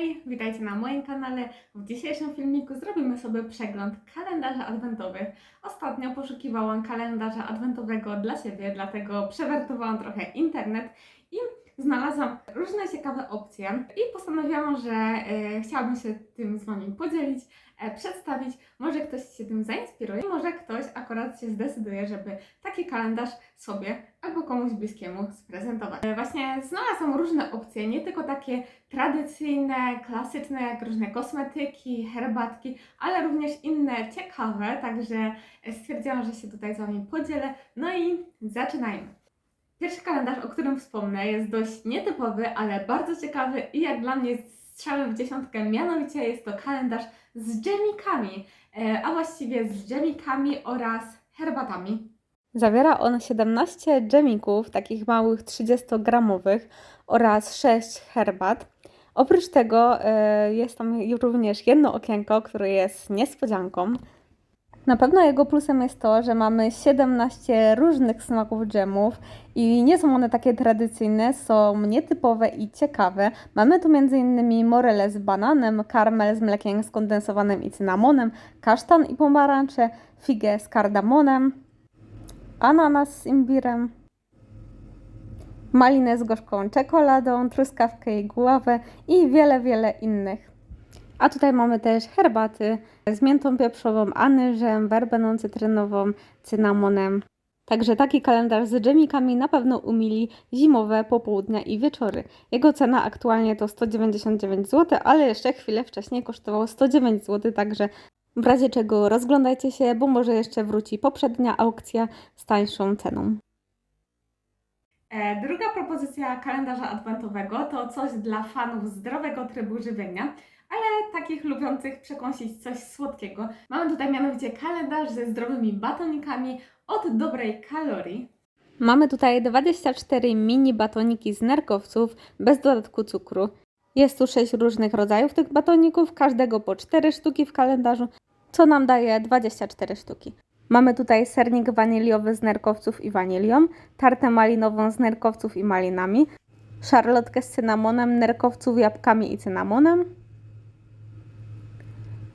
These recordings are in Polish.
Hej, witajcie na moim kanale. W dzisiejszym filmiku zrobimy sobie przegląd kalendarzy adwentowych. Ostatnio poszukiwałam kalendarza adwentowego dla siebie, dlatego przewertowałam trochę internet i znalazłam różne ciekawe opcje i postanowiłam, że e, chciałabym się tym z Wami podzielić, e, przedstawić. Może ktoś się tym zainspiruje, może ktoś akurat się zdecyduje, żeby taki kalendarz sobie albo komuś bliskiemu sprezentować. E, Właśnie znalazłam różne opcje, nie tylko takie tradycyjne, klasyczne, jak różne kosmetyki, herbatki, ale również inne ciekawe, także stwierdziłam, że się tutaj z Wami podzielę. No i zaczynajmy. Pierwszy kalendarz, o którym wspomnę, jest dość nietypowy, ale bardzo ciekawy i jak dla mnie strzałem w dziesiątkę, mianowicie jest to kalendarz z dżemikami, e, a właściwie z dżemikami oraz herbatami. Zawiera on 17 dżemików, takich małych 30-gramowych oraz 6 herbat. Oprócz tego e, jest tam również jedno okienko, które jest niespodzianką. Na pewno jego plusem jest to, że mamy 17 różnych smaków dżemów i nie są one takie tradycyjne, są nietypowe i ciekawe. Mamy tu m.in. morele z bananem, karmel z mlekiem skondensowanym i cynamonem, kasztan i pomarańcze, figę z kardamonem, ananas z imbirem, malinę z gorzką czekoladą, truskawkę i guławę i wiele, wiele innych. A tutaj mamy też herbaty z miętą pieprzową, anyżem, werbeną cytrynową, cynamonem. Także taki kalendarz z dżemikami na pewno umili zimowe popołudnia i wieczory. Jego cena aktualnie to 199 zł, ale jeszcze chwilę wcześniej kosztował 109 zł, także w razie czego rozglądajcie się, bo może jeszcze wróci poprzednia aukcja z tańszą ceną. E, Druga propozycja kalendarza adwentowego to coś dla fanów zdrowego trybu żywienia, ale takich lubiących przekąsić coś słodkiego. Mamy tutaj mianowicie kalendarz ze zdrowymi batonikami od dobrej kalorii. Mamy tutaj 24 mini batoniki z nerkowców bez dodatku cukru. Jest tu 6 różnych rodzajów tych batoników, każdego po 4 sztuki w kalendarzu, co nam daje 24 sztuki. Mamy tutaj sernik waniliowy z nerkowców i wanilią, tartę malinową z nerkowców i malinami, szarlotkę z cynamonem, nerkowców, jabłkami i cynamonem,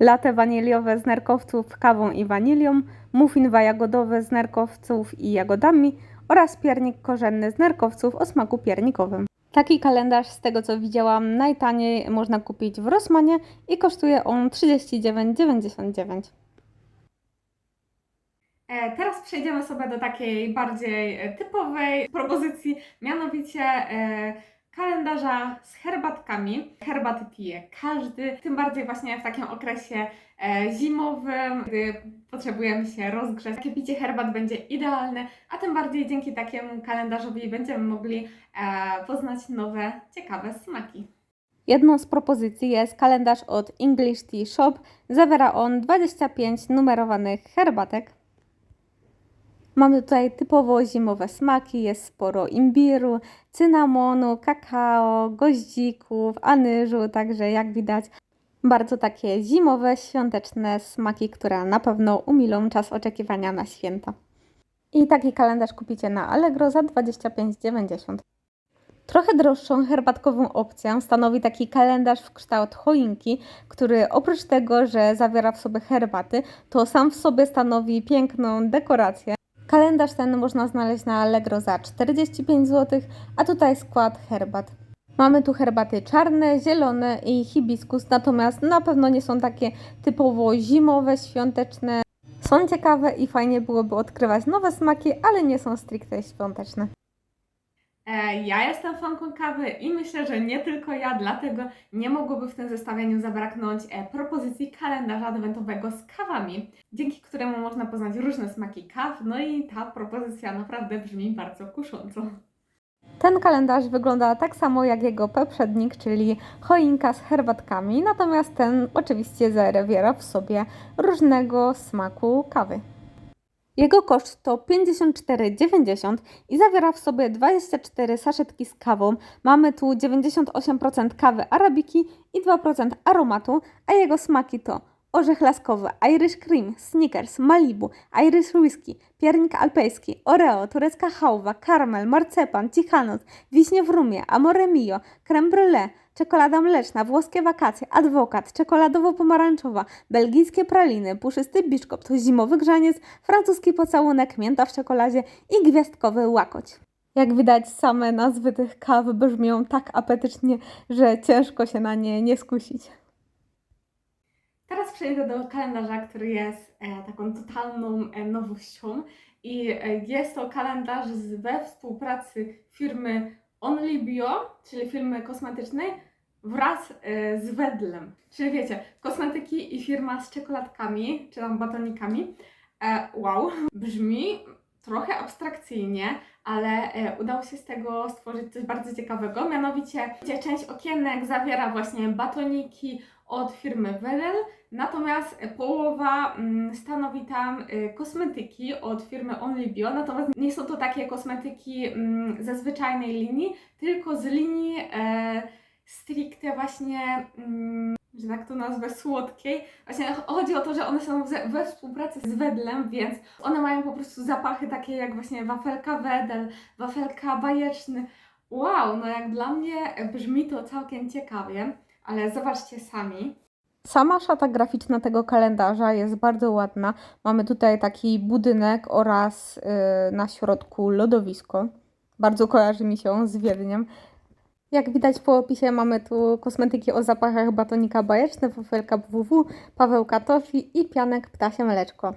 latte waniliowe z nerkowców, kawą i wanilią, muffin jagodowy z nerkowców i jagodami oraz piernik korzenny z nerkowców o smaku piernikowym. Taki kalendarz, z tego co widziałam, najtaniej można kupić w Rossmanie i kosztuje on 39,99. E, Teraz przejdziemy sobie do takiej bardziej e, typowej propozycji, mianowicie e, kalendarza z herbatkami. Herbaty pije każdy, tym bardziej właśnie w takim okresie zimowym, gdy potrzebujemy się rozgrzać. Takie picie herbat będzie idealne, a tym bardziej dzięki takiemu kalendarzowi będziemy mogli poznać nowe, ciekawe smaki. Jedną z propozycji jest kalendarz od English Tea Shop. Zawiera on 25 numerowanych herbatek. Mamy tutaj typowo zimowe smaki, jest sporo imbiru, cynamonu, kakao, goździków, anyżu, także jak widać bardzo takie zimowe, świąteczne smaki, które na pewno umilą czas oczekiwania na święta. I taki kalendarz kupicie na Allegro za 25,90. Trochę droższą herbatkową opcją stanowi taki kalendarz w kształt choinki, który oprócz tego, że zawiera w sobie herbaty, to sam w sobie stanowi piękną dekorację. Kalendarz ten można znaleźć na Allegro za 45 zł, a tutaj skład herbat. Mamy tu herbaty czarne, zielone i hibiskus, natomiast na pewno nie są takie typowo zimowe, świąteczne. Są ciekawe i fajnie byłoby odkrywać nowe smaki, ale nie są stricte świąteczne. E, Ja jestem fanką kawy i myślę, że nie tylko ja, dlatego nie mogłoby w tym zestawieniu zabraknąć e, propozycji kalendarza adwentowego z kawami, dzięki któremu można poznać różne smaki kaw, no i ta propozycja naprawdę brzmi bardzo kusząco. Ten kalendarz wygląda tak samo jak jego poprzednik, czyli choinka z herbatkami, natomiast ten oczywiście zawiera w sobie różnego smaku kawy. Jego koszt to 54,90 i zawiera w sobie 24 saszetki z kawą. Mamy tu 98% kawy arabiki i 2% aromatu, a jego smaki to orzech laskowy, Irish Cream, Snickers, Malibu, Irish Whisky, piernik alpejski, Oreo, turecka hałwa, karmel, marcepan, cichanoc, wiśnie w rumie, amore mio, creme brulee, czekolada mleczna, włoskie wakacje, adwokat, czekoladowo-pomarańczowa, belgijskie praliny, puszysty biszkopt, zimowy grzaniec, francuski pocałunek, mięta w czekoladzie i gwiazdkowy łakoć. Jak widać, same nazwy tych kaw brzmią tak apetycznie, że ciężko się na nie nie skusić. Teraz przejdę do kalendarza, który jest e, taką totalną e, nowością i e, jest to kalendarz we współpracy firmy Only Bio, czyli firmy kosmetycznej wraz e, z Wedlem. Czyli wiecie, kosmetyki i firma z czekoladkami, czy tam batonikami. E, wow, brzmi trochę abstrakcyjnie, ale e, udało się z tego stworzyć coś bardzo ciekawego. Mianowicie gdzie część okienek zawiera właśnie batoniki od firmy Wedel, natomiast połowa mm, stanowi tam e, kosmetyki od firmy Only Bio. Natomiast nie są to takie kosmetyki mm, ze zwyczajnej linii, tylko z linii e, stricte właśnie, mm, że tak to nazwę, słodkiej. Właśnie ch- chodzi o to, że one są we współpracy z Wedlem, więc one mają po prostu zapachy takie jak właśnie wafelka Wedel, wafelka bajeczny. Wow, no jak dla mnie brzmi to całkiem ciekawie, ale zobaczcie sami. Sama szata graficzna tego kalendarza jest bardzo ładna. Mamy tutaj taki budynek oraz yy, na środku lodowisko. Bardzo kojarzy mi się z Wiedniem. Jak widać po opisie mamy tu kosmetyki o zapachach batonika bajeczny, wafelka WW, pawełka tofi i pianek ptasie mleczko.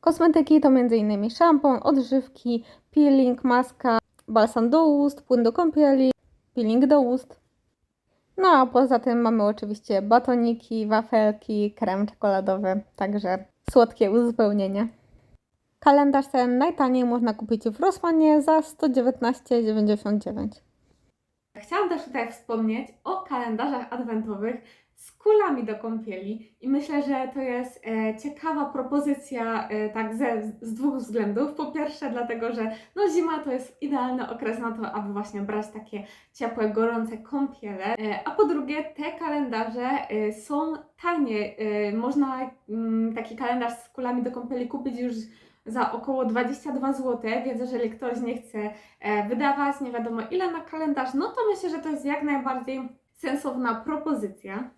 Kosmetyki to m.in. szampon, odżywki, peeling, maska, balsam do ust, płyn do kąpieli, peeling do ust. No a poza tym mamy oczywiście batoniki, wafelki, krem czekoladowy, także słodkie uzupełnienie. Kalendarz ten najtaniej można kupić w Rosmanie za 119,99. Chciałam też tutaj wspomnieć o kalendarzach adwentowych z kulami do kąpieli i myślę, że to jest e, ciekawa propozycja e, tak ze, z dwóch względów. Po pierwsze dlatego, że no zima to jest idealny okres na to, aby właśnie brać takie ciepłe, gorące kąpiele, e, a po drugie te kalendarze e, są tanie. E, można mm, taki kalendarz z kulami do kąpieli kupić już za około 22 zł, więc jeżeli ktoś nie chce e, wydawać nie wiadomo ile na kalendarz, no to myślę, że to jest jak najbardziej sensowna propozycja.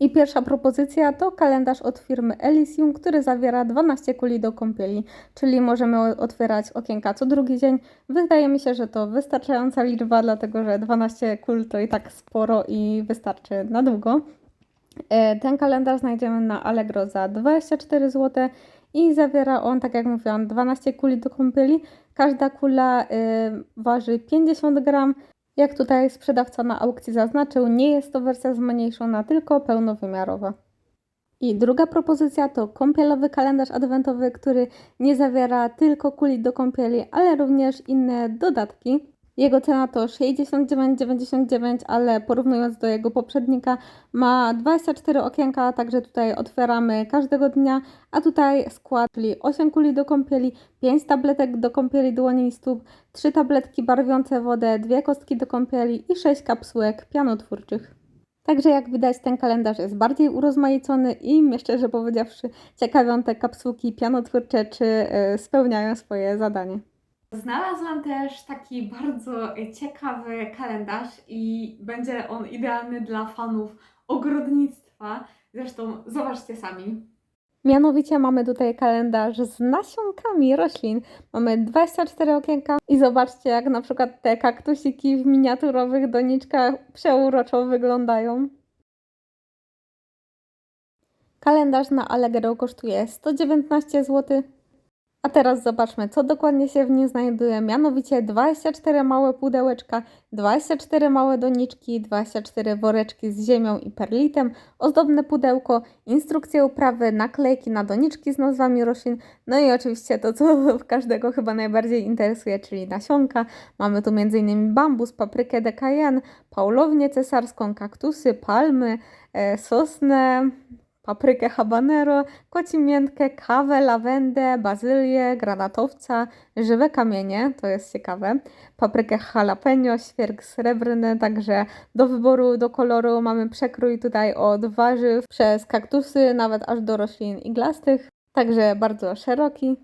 I pierwsza propozycja to kalendarz od firmy Elysium, który zawiera 12 kuli do kąpieli, czyli możemy otwierać okienka co drugi dzień. Wydaje mi się, że to wystarczająca liczba, dlatego że 12 kul to i tak sporo i wystarczy na długo. E, Ten kalendarz znajdziemy na Allegro za 24 zł i zawiera on, tak jak mówiłam, 12 kuli do kąpieli. Każda kula y, waży 50 gram. Jak tutaj sprzedawca na aukcji zaznaczył, nie jest to wersja zmniejszona, tylko pełnowymiarowa. I druga propozycja to kąpielowy kalendarz adwentowy, który nie zawiera tylko kuli do kąpieli, ale również inne dodatki. Jego cena to 69,99, ale porównując do jego poprzednika ma 24 okienka, także tutaj otwieramy każdego dnia, a tutaj skład, czyli 8 kuli do kąpieli, 5 tabletek do kąpieli dłoni i stóp, 3 tabletki barwiące wodę, 2 kostki do kąpieli i 6 kapsułek pianotwórczych. Także jak widać ten kalendarz jest bardziej urozmaicony i mnie szczerze powiedziawszy ciekawią te kapsułki pianotwórcze, czy y, spełniają swoje zadanie. Znalazłam też taki bardzo ciekawy kalendarz i będzie on idealny dla fanów ogrodnictwa. Zresztą zobaczcie sami. Mianowicie mamy tutaj kalendarz z nasionkami roślin. Mamy 24 okienka i zobaczcie, jak na przykład te kaktusiki w miniaturowych doniczkach przeuroczo wyglądają. Kalendarz na Allegro kosztuje 119 zł. A teraz zobaczmy, co dokładnie się w nim znajduje. Mianowicie 24 małe pudełeczka, 24 małe doniczki, 24 woreczki z ziemią i perlitem, ozdobne pudełko, instrukcje uprawy, naklejki na doniczki z nazwami roślin, no i oczywiście to, co każdego chyba najbardziej interesuje, czyli nasionka. Mamy tu m.in. bambus, paprykę de cayenne, paulownię cesarską, kaktusy, palmy, e, sosnę, paprykę habanero, kocimiętkę, kawę, lawendę, bazylię, granatowca, żywe kamienie, to jest ciekawe, paprykę jalapeno, świerk srebrny, także do wyboru, do koloru mamy przekrój tutaj od warzyw przez kaktusy, nawet aż do roślin iglastych, także bardzo szeroki.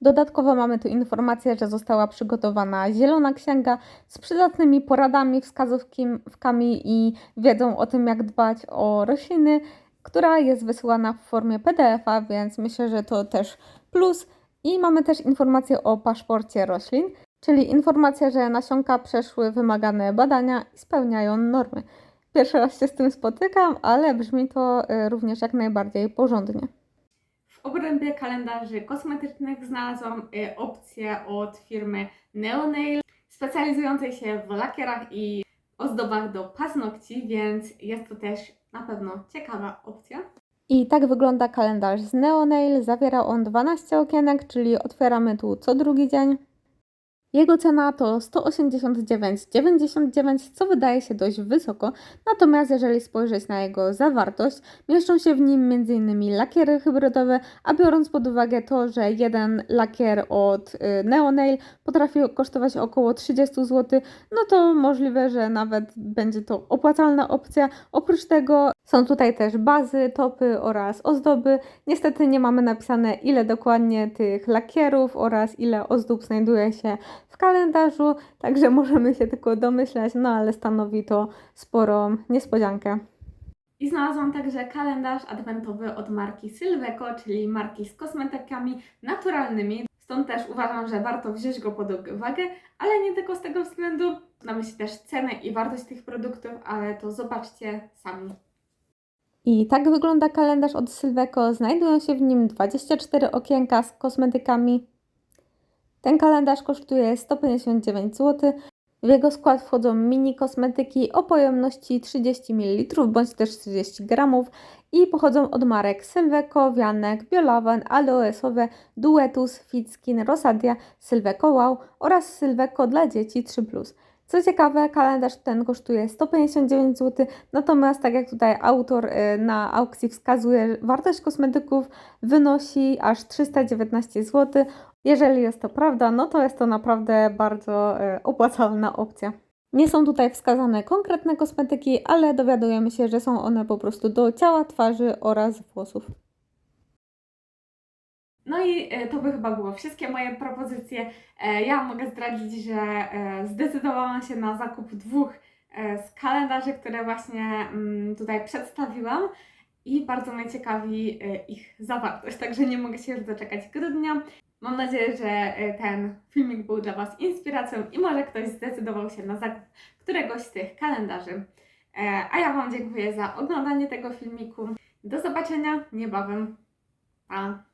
Dodatkowo mamy tu informację, że została przygotowana zielona księga z przydatnymi poradami, wskazówkami i wiedzą o tym, jak dbać o rośliny, która jest wysyłana w formie PDF-a, więc myślę, że to też plus. I mamy też informację o paszporcie roślin, czyli informacja, że nasionka przeszły wymagane badania i spełniają normy. Pierwszy raz się z tym spotykam, ale brzmi to y, również jak najbardziej porządnie. W obrębie kalendarzy kosmetycznych znalazłam y, opcję od firmy Neonail, specjalizującej się w lakierach i ozdobach do paznokci, więc jest to też na pewno ciekawa opcja. I tak wygląda kalendarz z Neonail. Zawiera on 12 okienek, czyli otwieramy tu co drugi dzień. Jego cena to 189,99, co wydaje się dość wysoko, natomiast jeżeli spojrzeć na jego zawartość, mieszczą się w nim m.in. lakiery hybrydowe, a biorąc pod uwagę to, że jeden lakier od y, Neonail potrafi kosztować około 30 zł, no to możliwe, że nawet będzie to opłacalna opcja. Oprócz tego są tutaj też bazy, topy oraz ozdoby. Niestety nie mamy napisane ile dokładnie tych lakierów oraz ile ozdób znajduje się w kalendarzu, także możemy się tylko domyślać, no ale stanowi to sporą niespodziankę. I znalazłam także kalendarz adwentowy od marki Sylveco, czyli marki z kosmetykami naturalnymi. Stąd też uważam, że warto wziąć go pod uwagę, ale nie tylko z tego względu. Na myśli też cenę i wartość tych produktów, ale to zobaczcie sami. I tak wygląda kalendarz od Sylveco. Znajdują się w nim 24 okienka z kosmetykami. Ten kalendarz kosztuje 159 zł. W jego skład wchodzą mini kosmetyki o pojemności 30 ml bądź też 30 g i pochodzą od marek Sylveco, Wianek, Biolaven, Aloesowe, Duetus, Fitskin, Rosadia, Sylveco Wow oraz Sylveco dla dzieci 3+. Co ciekawe, kalendarz ten kosztuje 159 zł, natomiast tak jak tutaj autor y, na aukcji wskazuje, wartość kosmetyków wynosi aż 319 zł. Jeżeli jest to prawda, no to jest to naprawdę bardzo y, opłacalna opcja. Nie są tutaj wskazane konkretne kosmetyki, ale dowiadujemy się, że są one po prostu do ciała, twarzy oraz włosów. No i e, to by chyba było wszystkie moje propozycje. E, Ja mogę zdradzić, że e, zdecydowałam się na zakup dwóch e, z kalendarzy, które właśnie mm, tutaj przedstawiłam i bardzo mnie ciekawi e, ich zawartość, także nie mogę się już doczekać grudnia. Mam nadzieję, że e, ten filmik był dla Was inspiracją i może ktoś zdecydował się na zakup któregoś z tych kalendarzy. E, A ja Wam dziękuję za oglądanie tego filmiku. Do zobaczenia niebawem. Pa!